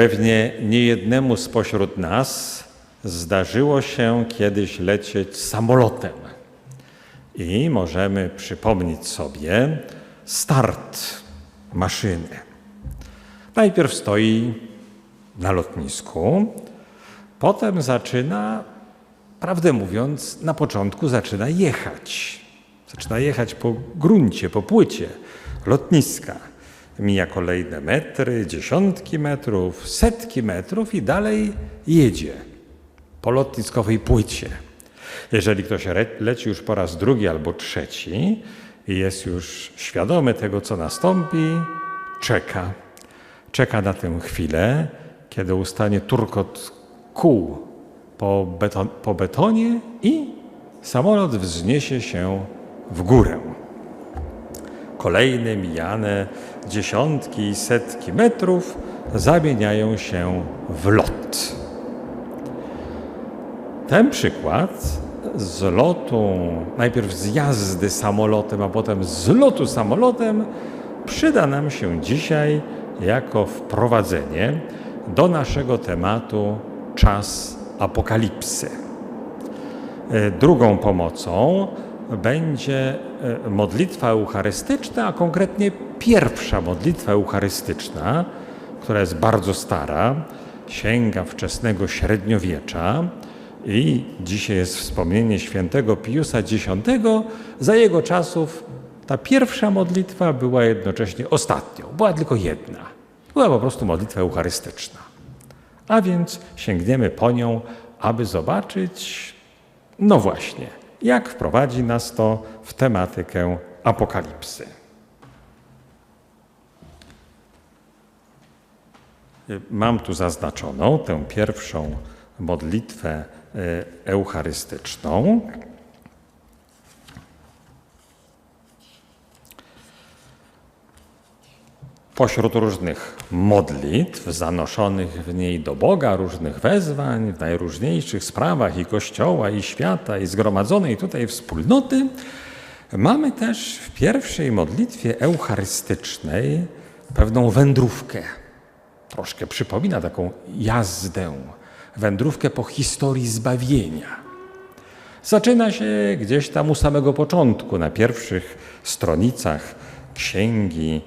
Pewnie niejednemu spośród nas zdarzyło się kiedyś lecieć samolotem. I możemy przypomnieć sobie start maszyny. Najpierw stoi na lotnisku, potem zaczyna, prawdę mówiąc, na początku zaczyna jechać. Zaczyna jechać po gruncie, po płycie lotniska. Mija kolejne metry, dziesiątki metrów, setki metrów i dalej jedzie po lotniskowej płycie. Jeżeli ktoś leci już po raz drugi albo trzeci i jest już świadomy tego, co nastąpi, czeka. Czeka na tę chwilę, kiedy ustanie turkot kół po, beton, po betonie i samolot wzniesie się w górę. Kolejne mijane dziesiątki i setki metrów zamieniają się w lot. Ten przykład z lotu, najpierw z jazdy samolotem, a potem z lotu samolotem, przyda nam się dzisiaj jako wprowadzenie do naszego tematu czas apokalipsy. E, drugą pomocą będzie e, modlitwa eucharystyczna, a konkretnie pierwsza modlitwa eucharystyczna, która jest bardzo stara, sięga wczesnego średniowiecza i dzisiaj jest wspomnienie świętego Piusa X. Za jego czasów ta pierwsza modlitwa była jednocześnie ostatnią. Była tylko jedna. Była po prostu modlitwa eucharystyczna. A więc sięgniemy po nią, aby zobaczyć, no właśnie, jak wprowadzi nas to w tematykę apokalipsy. Mam tu zaznaczoną tę pierwszą modlitwę e, eucharystyczną. Pośród różnych modlitw zanoszonych w niej do Boga, różnych wezwań w najróżniejszych sprawach i Kościoła, i świata, i zgromadzonej tutaj wspólnoty, mamy też w pierwszej modlitwie eucharystycznej pewną wędrówkę. Troszkę przypomina taką jazdę, wędrówkę po historii zbawienia. Zaczyna się gdzieś tam u samego początku, na pierwszych stronicach księgi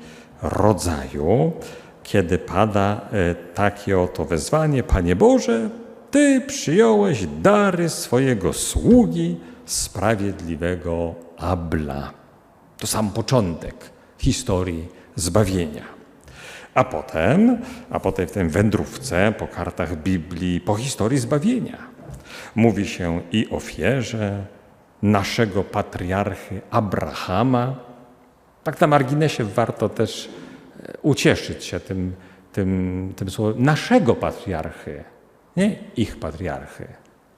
rodzaju, kiedy pada e, takie oto wezwanie: Panie Boże, Ty przyjąłeś dary swojego sługi, sprawiedliwego Abla. To sam początek historii zbawienia. A potem, a potem w tej wędrówce po kartach Biblii, po historii zbawienia, mówi się i ofierze naszego patriarchy Abrahama, tak na marginesie warto też e, ucieszyć się tym, tym, tym słowem naszego patriarchy, nie ich patriarchy,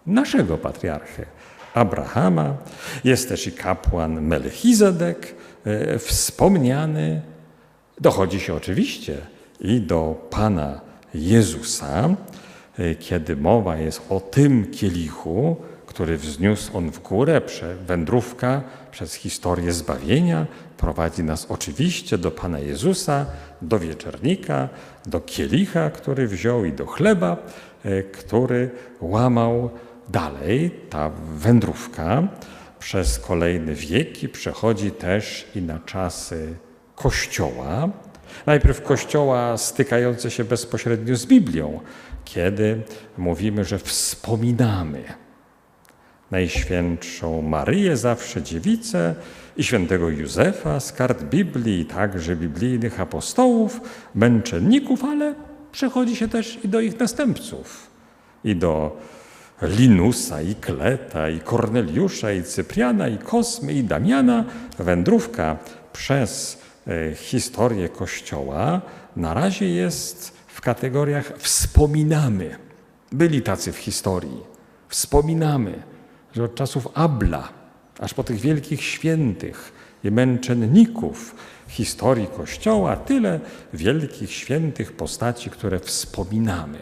naszego patriarchy. Abrahama, jest też i kapłan Melchizedek, e, wspomniany. Dochodzi się oczywiście i do Pana Jezusa, e, kiedy mowa jest o tym kielichu, który wzniósł on w górę, wędrówka przez historię zbawienia, prowadzi nas oczywiście do Pana Jezusa, do wieczernika, do kielicha, który wziął i do chleba, e, który łamał dalej. Ta wędrówka przez kolejne wieki przechodzi też i na czasy Kościoła. Najpierw Kościoła stykające się bezpośrednio z Biblią, kiedy mówimy, że wspominamy Najświętszą Maryję, zawsze dziewicę i świętego Józefa z kart Biblii, także biblijnych apostołów, męczenników, ale przechodzi się też i do ich następców, i do Linusa, i Kleta, i Korneliusza, i Cypriana, i Kosmy, i Damiana. Wędrówka przez e, historię Kościoła na razie jest w kategoriach wspominamy. Byli tacy w historii. Wspominamy że od czasów Abla, aż po tych wielkich świętych i męczenników historii Kościoła, tyle wielkich świętych postaci, które wspominamy,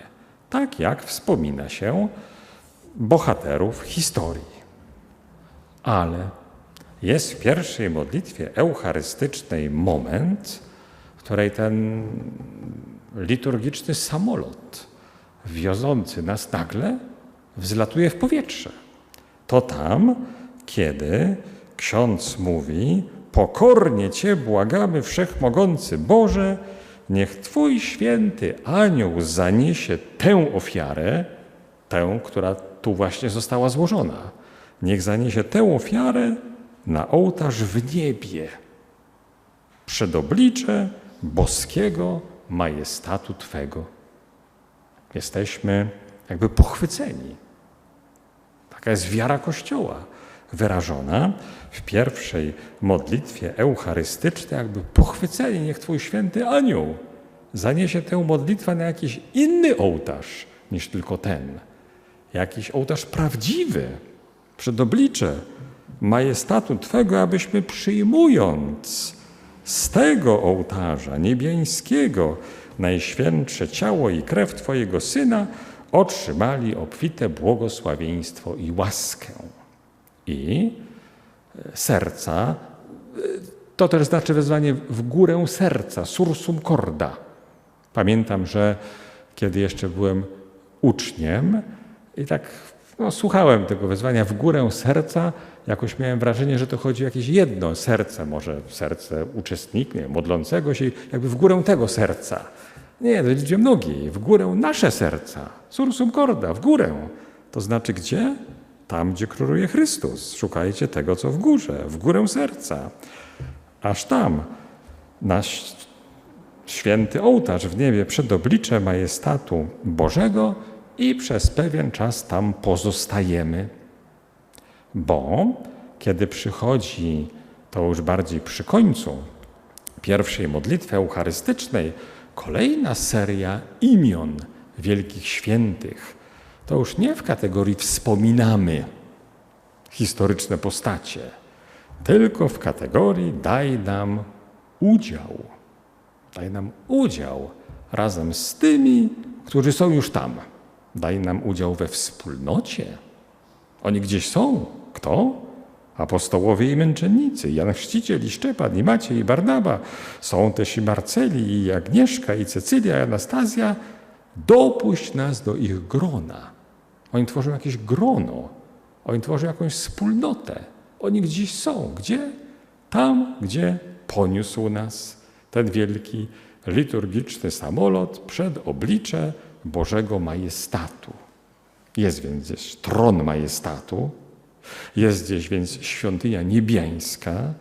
tak jak wspomina się bohaterów historii. Ale jest w pierwszej modlitwie eucharystycznej moment, w której ten liturgiczny samolot wiozący nas nagle wzlatuje w powietrze. To tam, kiedy ksiądz mówi: Pokornie Cię błagamy, wszechmogący Boże, niech Twój święty anioł zaniesie tę ofiarę, tę, która tu właśnie została złożona. Niech zaniesie tę ofiarę na ołtarz w niebie, przed oblicze boskiego majestatu Twego. Jesteśmy jakby pochwyceni. Taka jest wiara Kościoła, wyrażona w pierwszej modlitwie eucharystycznej, jakby pochwyceni, niech Twój święty anioł zaniesie tę modlitwę na jakiś inny ołtarz niż tylko ten. Jakiś ołtarz prawdziwy, przed oblicze majestatu Twego, abyśmy przyjmując z tego ołtarza niebiańskiego najświętsze ciało i krew Twojego Syna, otrzymali obfite błogosławieństwo i łaskę. I e, serca, e, to też znaczy wezwanie w górę serca, sursum corda. Pamiętam, że kiedy jeszcze byłem uczniem i tak no, słuchałem tego wezwania w górę serca, jakoś miałem wrażenie, że to chodzi o jakieś jedno serce, może serce uczestnika, modlącego się, jakby w górę tego serca. Nie, to idzie nogi, w górę nasze serca. Sursum corda, w górę. To znaczy gdzie? Tam, gdzie króluje Chrystus. Szukajcie tego, co w górze, w górę serca. Aż tam, nasz święty ołtarz w niebie przed oblicze majestatu Bożego i przez pewien czas tam pozostajemy. Bo kiedy przychodzi, to już bardziej przy końcu pierwszej modlitwy eucharystycznej, kolejna seria imion wielkich świętych, to już nie w kategorii wspominamy historyczne postacie, tylko w kategorii daj nam udział. Daj nam udział razem z tymi, którzy są już tam. Daj nam udział we wspólnocie. Oni gdzieś są. Kto? Apostołowie i męczennicy, Jan Chrzciciel i Szczepan, i Maciej, i Barnaba. Są też i Marceli, i Agnieszka, i Cecylia, i Anastazja. Dopuść nas do ich grona. Oni tworzą jakieś grono. Oni tworzą jakąś wspólnotę. Oni gdzieś są. Gdzie? Tam, gdzie poniósł nas ten wielki liturgiczny samolot przed oblicze Bożego majestatu. Jest więc gdzieś tron majestatu, jest gdzieś więc świątynia niebiańska,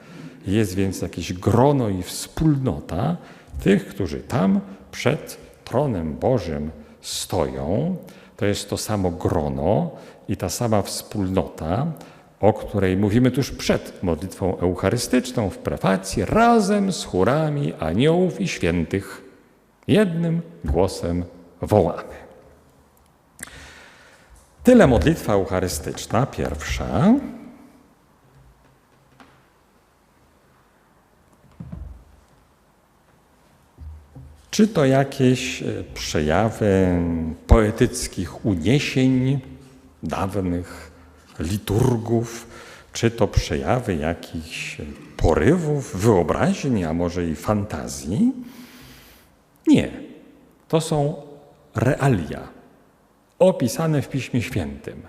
jest więc jakieś grono i wspólnota tych, którzy tam przed tronem Bożym stoją. To jest to samo grono i ta sama wspólnota, o której mówimy tuż przed modlitwą eucharystyczną w prefacji, razem z chórami aniołów i świętych, jednym głosem wołamy. Tyle modlitwa eucharystyczna, pierwsza. Czy to jakieś e, przejawy poetyckich uniesień dawnych liturgów, czy to przejawy jakichś porywów, wyobraźni, a może i fantazji? Nie. To są realia opisane w Piśmie Świętym.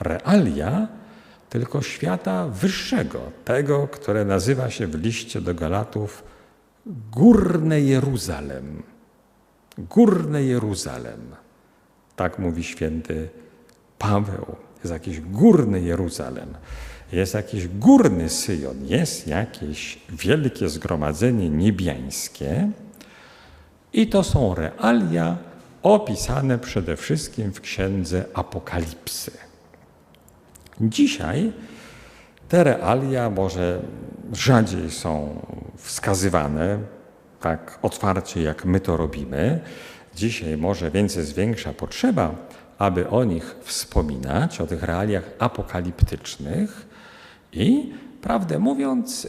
Realia tylko świata wyższego, tego, które nazywa się w liście do Galatów Górne Jeruzalem. Górne Jeruzalem. Tak mówi święty Paweł. Jest jakiś górny Jeruzalem. Jest jakiś górny Syjon. Jest jakieś wielkie zgromadzenie niebiańskie. I to są realia opisane przede wszystkim w księdze Apokalipsy. Dzisiaj te realia może rzadziej są wskazywane tak otwarcie, jak my to robimy. Dzisiaj może więcej zwiększa potrzeba, aby o nich wspominać, o tych realiach apokaliptycznych i prawdę mówiąc,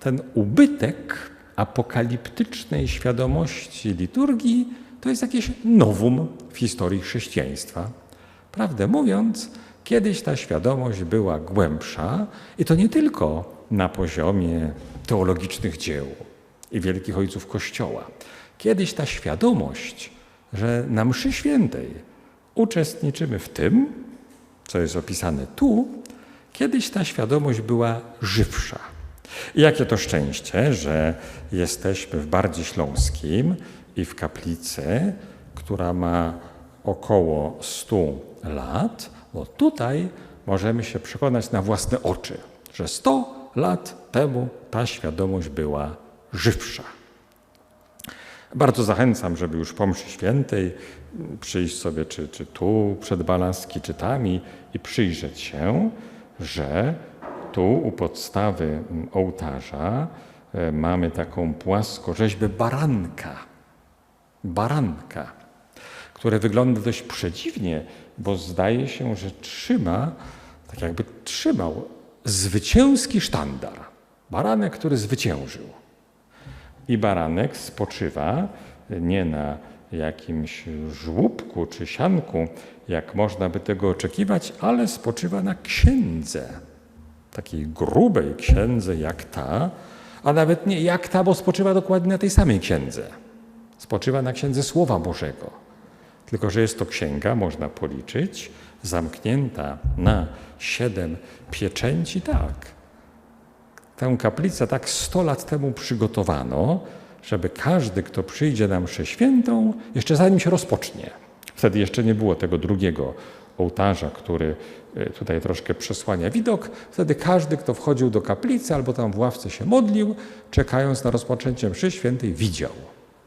ten ubytek apokaliptycznej świadomości liturgii to jest jakieś nowum w historii chrześcijaństwa. Prawdę mówiąc, kiedyś ta świadomość była głębsza i to nie tylko na poziomie teologicznych dzieł i wielkich ojców Kościoła. kiedyś ta świadomość, że na mszy świętej uczestniczymy w tym, co jest opisane tu, kiedyś ta świadomość była żywsza. I jakie to szczęście, że jesteśmy w Bardzie Śląskim i w kaplicy, która ma około 100 lat, bo tutaj możemy się przekonać na własne oczy, że 100 lat temu ta świadomość była żywsza. Bardzo zachęcam, żeby już po mszy świętej przyjść sobie czy, czy tu przed Balaski, czy tam i, i przyjrzeć się, że tu u podstawy ołtarza e, mamy taką płaskorzeźbę baranka. Baranka, które wygląda dość przedziwnie, bo zdaje się, że trzyma, tak jakby trzymał zwycięski sztandar. Baranek, który zwyciężył. I baranek spoczywa nie na jakimś żłóbku czy sianku, jak można by tego oczekiwać, ale spoczywa na księdze. Takiej grubej księdze jak ta, a nawet nie jak ta, bo spoczywa dokładnie na tej samej księdze. Spoczywa na księdze Słowa Bożego. Tylko, że jest to księga, można policzyć, zamknięta na siedem pieczęci, tak. Tę kaplicę tak sto lat temu przygotowano, żeby każdy, kto przyjdzie na mszę świętą, jeszcze zanim się rozpocznie, wtedy jeszcze nie było tego drugiego ołtarza, który y, tutaj troszkę przesłania widok, wtedy każdy, kto wchodził do kaplicy albo tam w ławce się modlił, czekając na rozpoczęcie mszy świętej, widział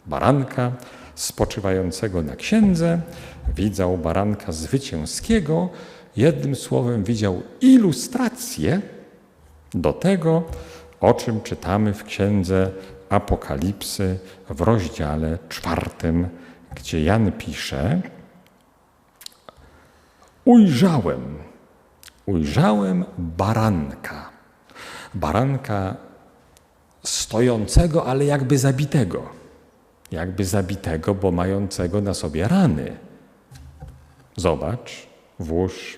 baranka spoczywającego na księdze, widział baranka zwycięskiego, jednym słowem widział ilustrację do tego, o czym czytamy w księdze Apokalipsy w rozdziale czwartym, gdzie Jan pisze: Ujrzałem, ujrzałem baranka. Baranka stojącego, ale jakby zabitego. Jakby zabitego, bo mającego na sobie rany. Zobacz, włóż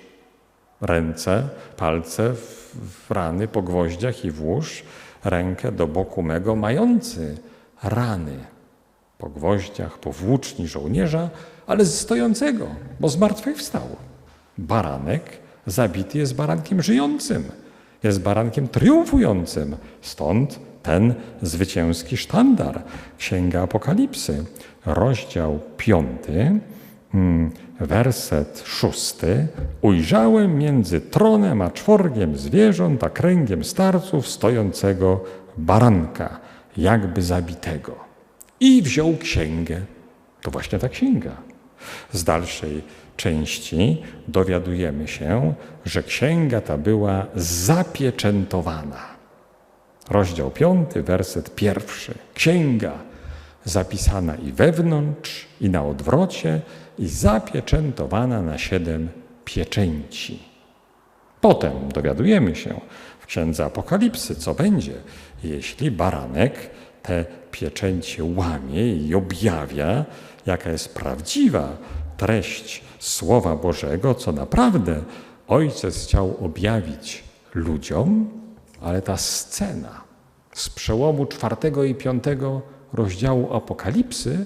ręce, palce w, w rany po gwoździach i włóż rękę do boku mego, mający rany po gwoździach, po włóczni żołnierza, ale stojącego, bo zmartwychwstał. Baranek zabity jest barankiem żyjącym, jest barankiem triumfującym. Stąd ten zwycięski sztandar. Księga Apokalipsy, rozdział piąty, mm, werset szósty. Ujrzałem między tronem a czworgiem zwierząt, a kręgiem starców stojącego baranka, jakby zabitego. I wziął księgę. To właśnie ta księga. Z dalszej części dowiadujemy się, że księga ta była zapieczętowana. Rozdział piąty, werset pierwszy. Księga zapisana i wewnątrz, i na odwrocie, i zapieczętowana na siedem pieczęci. Potem dowiadujemy się w Księdze Apokalipsy, co będzie, jeśli baranek te pieczęcie łamie i objawia, jaka jest prawdziwa treść Słowa Bożego, co naprawdę Ojciec chciał objawić ludziom, ale ta scena z przełomu czwartego i piątego rozdziału Apokalipsy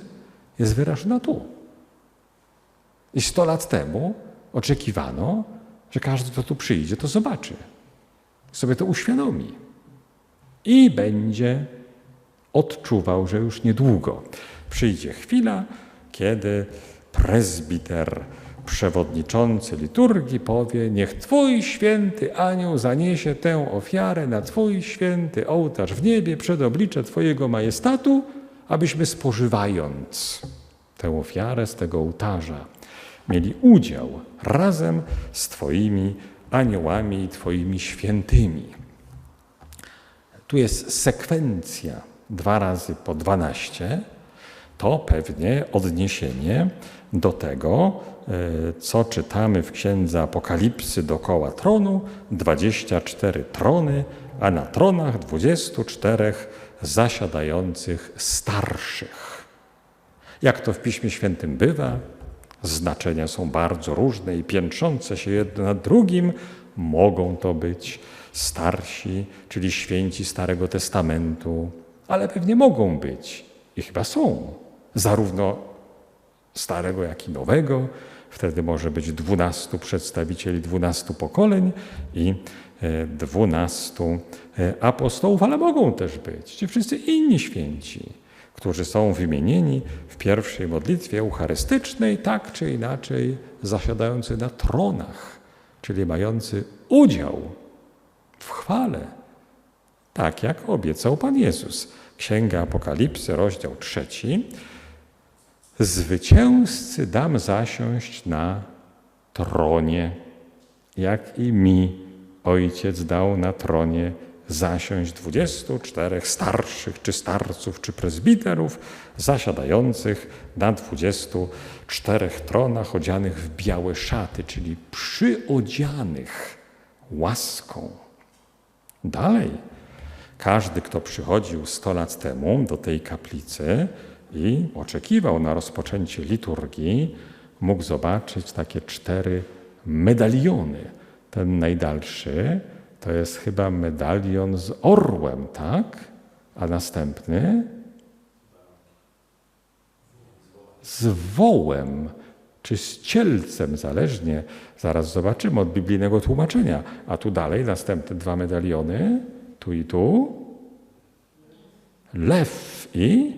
jest wyrażona tu. I sto lat temu oczekiwano, że każdy, kto tu przyjdzie, to zobaczy, sobie to uświadomi i będzie odczuwał, że już niedługo przyjdzie chwila, kiedy prezbiter, przewodniczący liturgii powie: Niech Twój święty anioł zaniesie tę ofiarę na Twój święty ołtarz w niebie przed oblicze Twojego majestatu, abyśmy spożywając tę ofiarę z tego ołtarza mieli udział razem z Twoimi aniołami i Twoimi świętymi. Tu jest sekwencja dwa razy po dwanaście. To pewnie odniesienie do tego, e, co czytamy w księdze Apokalipsy dokoła tronu, 24 trony, a na tronach 24 zasiadających starszych. Jak to w Piśmie Świętym bywa, znaczenia są bardzo różne i piętrzące się jedno nad drugim. Mogą to być starsi, czyli święci Starego Testamentu, ale pewnie mogą być i chyba są zarówno starego, jak i nowego. Wtedy może być dwunastu przedstawicieli dwunastu pokoleń i e, dwunastu e, apostołów, ale mogą też być ci wszyscy inni święci, którzy są wymienieni w pierwszej modlitwie eucharystycznej, tak czy inaczej zasiadający na tronach, czyli mający udział w chwale, tak jak obiecał Pan Jezus. Księga Apokalipsy, rozdział trzeci. Zwycięzcy dam zasiąść na tronie, jak i mi Ojciec dał na tronie zasiąść dwudziestu czterech starszych, czy starców, czy prezbiterów, zasiadających na dwudziestu czterech tronach, odzianych w białe szaty, czyli przyodzianych łaską. Dalej, każdy, kto przychodził sto lat temu do tej kaplicy i oczekiwał na rozpoczęcie liturgii, mógł zobaczyć takie cztery medaliony. Ten najdalszy to jest chyba medalion z orłem, tak? A następny z wołem czy z cielcem, zależnie, zaraz zobaczymy od biblijnego tłumaczenia. A tu dalej następne dwa medaliony, tu i tu. Lew i,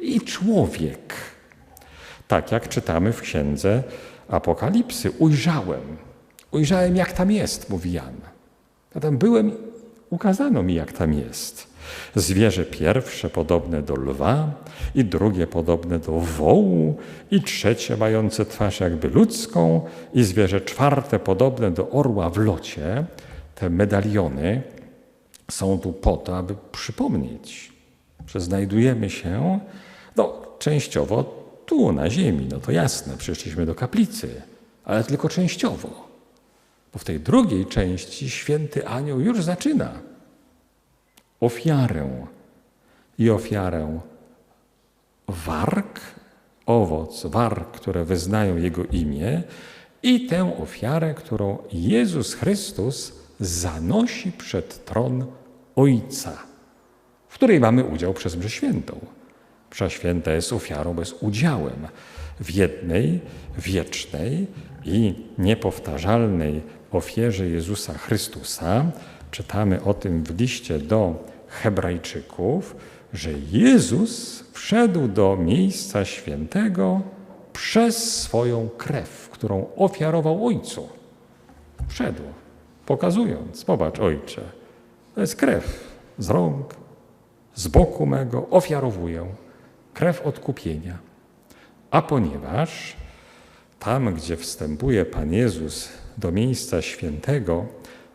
i człowiek. Tak jak czytamy w księdze Apokalipsy. Ujrzałem, ujrzałem jak tam jest, mówi Jan. Ja tam byłem, ukazano mi jak tam jest. Zwierzę pierwsze podobne do lwa, i drugie podobne do wołu, i trzecie mające twarz jakby ludzką, i zwierzę czwarte podobne do orła w locie. Te medaliony są tu po to, aby przypomnieć, że znajdujemy się, no częściowo tu na ziemi, no to jasne, przyszliśmy do kaplicy, ale tylko częściowo. Bo w tej drugiej części święty anioł już zaczyna ofiarę i ofiarę warg, owoc warg, które wyznają Jego imię i tę ofiarę, którą Jezus Chrystus zanosi przed tron Ojca, w której mamy udział przez mszę świętą. Msza święta jest ofiarą bez udziałem w jednej, wiecznej i niepowtarzalnej ofierze Jezusa Chrystusa. Czytamy o tym w liście do Hebrajczyków, że Jezus wszedł do miejsca świętego przez swoją krew, którą ofiarował Ojcu. Wszedł, pokazując, popatrz Ojcze, to jest krew z rąk, z boku mego, ofiarowuję krew odkupienia. A ponieważ tam, gdzie wstępuje Pan Jezus do miejsca świętego,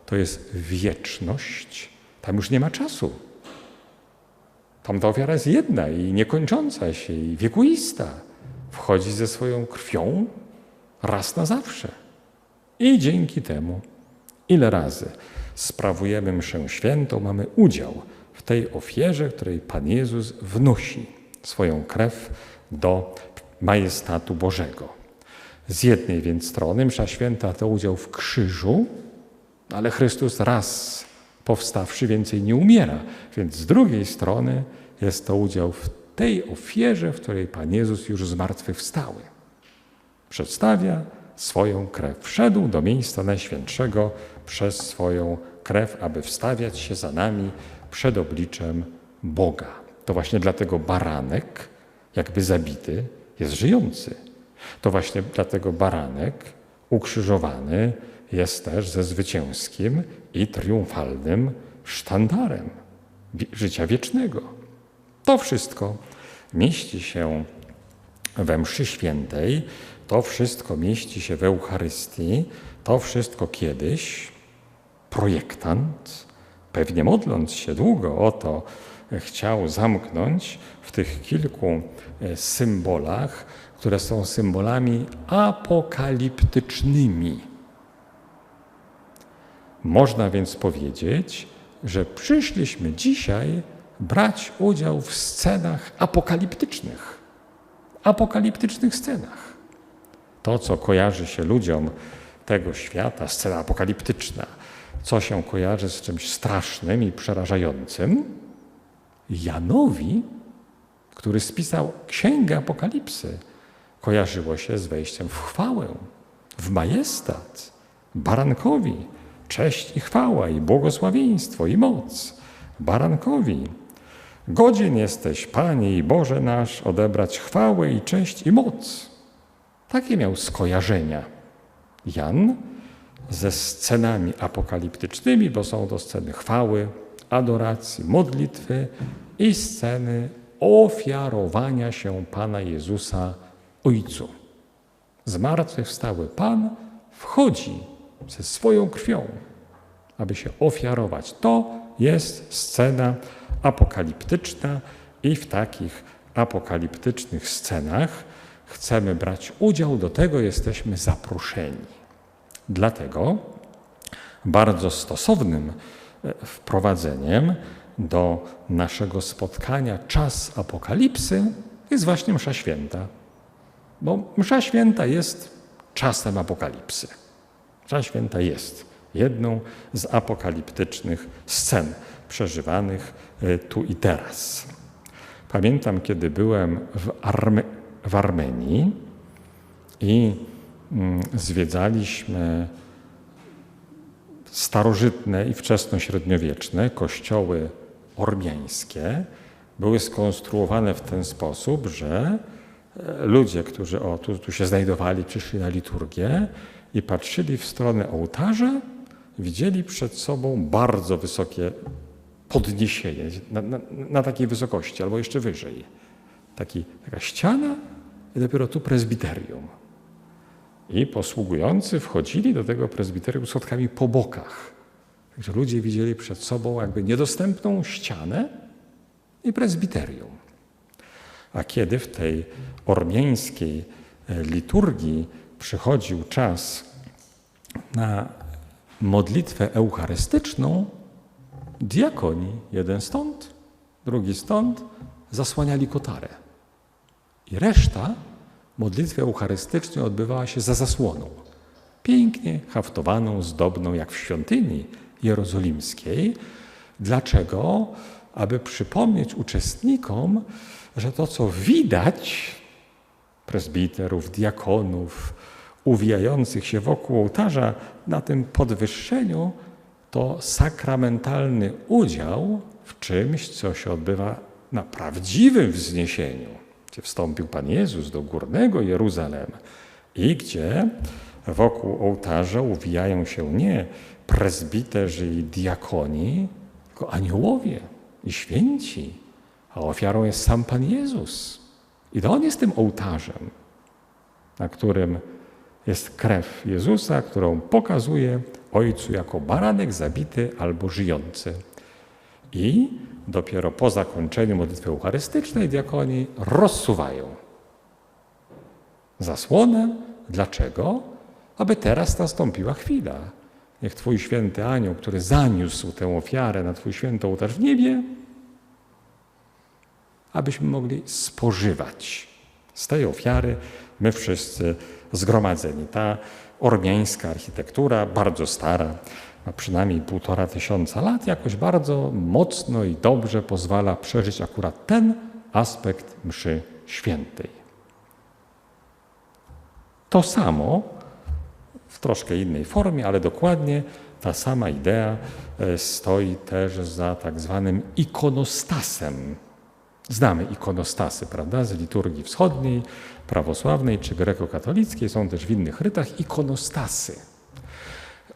to jest wieczność, tam już nie ma czasu. Tam ta ofiara jest jedna i niekończąca się, i wiekuista. Wchodzi ze swoją krwią raz na zawsze. I dzięki temu, ile razy sprawujemy mszę świętą, mamy udział w tej ofierze, której Pan Jezus wnosi swoją krew do majestatu Bożego. Z jednej więc strony msza święta to udział w krzyżu, ale Chrystus raz powstawszy więcej nie umiera, więc z drugiej strony jest to udział w tej ofierze, w której Pan Jezus już zmartwychwstały. Przedstawia swoją krew. Wszedł do miejsca Najświętszego przez swoją krew, aby wstawiać się za nami przed obliczem Boga. To właśnie dlatego baranek, jakby zabity, jest żyjący. To właśnie dlatego baranek ukrzyżowany jest też ze zwycięskim i triumfalnym sztandarem życia wiecznego. To wszystko mieści się we mszy świętej, to wszystko mieści się w Eucharystii, to wszystko kiedyś projektant, pewnie modląc się długo o to, chciał zamknąć w tych kilku e, symbolach, które są symbolami apokaliptycznymi. Można więc powiedzieć, że przyszliśmy dzisiaj brać udział w scenach apokaliptycznych. Apokaliptycznych scenach. To, co kojarzy się ludziom tego świata, scena apokaliptyczna, co się kojarzy z czymś strasznym i przerażającym, Janowi który spisał Księgę Apokalipsy, kojarzyło się z wejściem w chwałę, w majestat, barankowi, cześć i chwała, i błogosławieństwo, i moc, barankowi. Godzien jesteś, Panie i Boże nasz, odebrać chwałę i cześć i moc. Takie miał skojarzenia Jan ze scenami apokaliptycznymi, bo są to sceny chwały, adoracji, modlitwy i sceny ofiarowania się Pana Jezusa Ojcu. Zmartwychwstały Pan wchodzi ze swoją krwią, aby się ofiarować. To jest scena apokaliptyczna i w takich apokaliptycznych scenach chcemy brać udział, do tego jesteśmy zaproszeni. Dlatego bardzo stosownym wprowadzeniem do naszego spotkania czas apokalipsy jest właśnie Msza Święta. Bo Msza Święta jest czasem apokalipsy. Msza Święta jest jedną z apokaliptycznych scen przeżywanych e, tu i teraz. Pamiętam, kiedy byłem w, Arme w Armenii i mm, zwiedzaliśmy starożytne i wczesnośredniowieczne kościoły ormiańskie. Były skonstruowane w ten sposób, że e, ludzie, którzy o, tu, tu się znajdowali, przyszli na liturgię i patrzyli w stronę ołtarza, widzieli przed sobą bardzo wysokie podniesienie, na, na, na takiej wysokości albo jeszcze wyżej. Taki, taka ściana i dopiero tu prezbiterium. I posługujący wchodzili do tego prezbiterium schodkami po bokach. Także ludzie widzieli przed sobą jakby niedostępną ścianę i prezbiterium. A kiedy w tej ormiańskiej e, liturgii przychodził czas na modlitwę eucharystyczną, diakoni, jeden stąd, drugi stąd, zasłaniali kotarę. I reszta modlitwy eucharystycznej odbywała się za zasłoną. Pięknie haftowaną, zdobną, jak w świątyni jerozolimskiej. Dlaczego? Aby przypomnieć uczestnikom, że to, co widać, prezbiterów, diakonów, uwijających się wokół ołtarza na tym podwyższeniu, to sakramentalny udział w czymś, co się odbywa na prawdziwym wzniesieniu, gdzie wstąpił Pan Jezus do górnego Jeruzalem i gdzie wokół ołtarza uwijają się nie prezbiterzy i diakoni, tylko aniołowie i święci, a ofiarą jest sam Pan Jezus. I to On jest tym ołtarzem, na którym jest krew Jezusa, którą pokazuje Ojcu jako baranek zabity albo żyjący. I dopiero po zakończeniu modlitwy eucharystycznej diakoni rozsuwają zasłonę. Dlaczego? Aby teraz nastąpiła chwila. Niech Twój święty anioł, który zaniósł tę ofiarę na Twój święty ołtarz w niebie, abyśmy mogli spożywać z tej ofiary my wszyscy zgromadzeni. Ta ormiańska architektura, bardzo stara, ma przynajmniej półtora tysiąca lat, jakoś bardzo mocno i dobrze pozwala przeżyć akurat ten aspekt mszy świętej. To samo w troszkę innej formie, ale dokładnie ta sama idea e, stoi też za tak zwanym ikonostasem. Znamy ikonostasy, prawda, z liturgii wschodniej, prawosławnej czy grekokatolickiej, są też w innych rytach ikonostasy.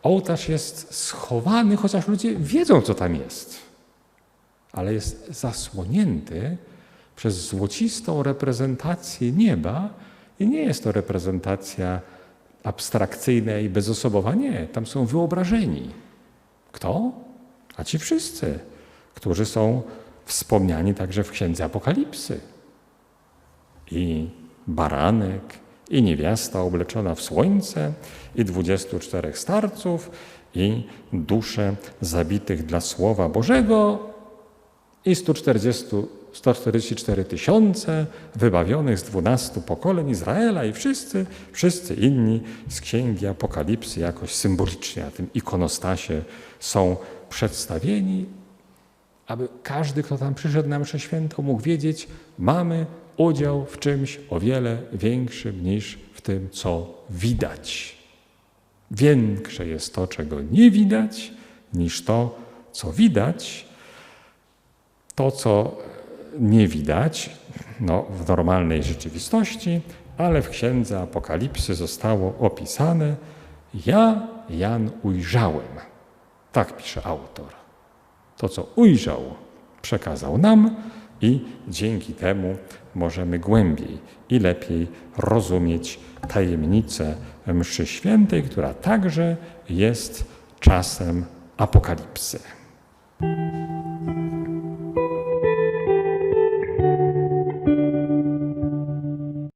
Ołtarz jest schowany, chociaż ludzie wiedzą, co tam jest, ale jest zasłonięty przez złocistą reprezentację nieba i nie jest to reprezentacja abstrakcyjna i bezosobowa, nie, tam są wyobrażeni. Kto? A ci wszyscy, którzy są wspomniani także w Księdze Apokalipsy. I baranek, i niewiasta obleczona w słońce, i dwudziestu czterech starców, i dusze zabitych dla Słowa Bożego, i 140, 144 tysiące wybawionych z dwunastu pokoleń Izraela i wszyscy, wszyscy inni z Księgi Apokalipsy jakoś symbolicznie na tym ikonostasie są przedstawieni aby każdy, kto tam przyszedł na mszę świętą, mógł wiedzieć, mamy udział w czymś o wiele większym niż w tym, co widać. Większe jest to, czego nie widać, niż to, co widać. To, co nie widać no, w normalnej rzeczywistości, ale w księdze Apokalipsy zostało opisane: Ja, Jan, ujrzałem. Tak pisze autor. To, co ujrzał, przekazał nam, i dzięki temu możemy głębiej i lepiej rozumieć tajemnicę Mszy Świętej, która także jest czasem apokalipsy.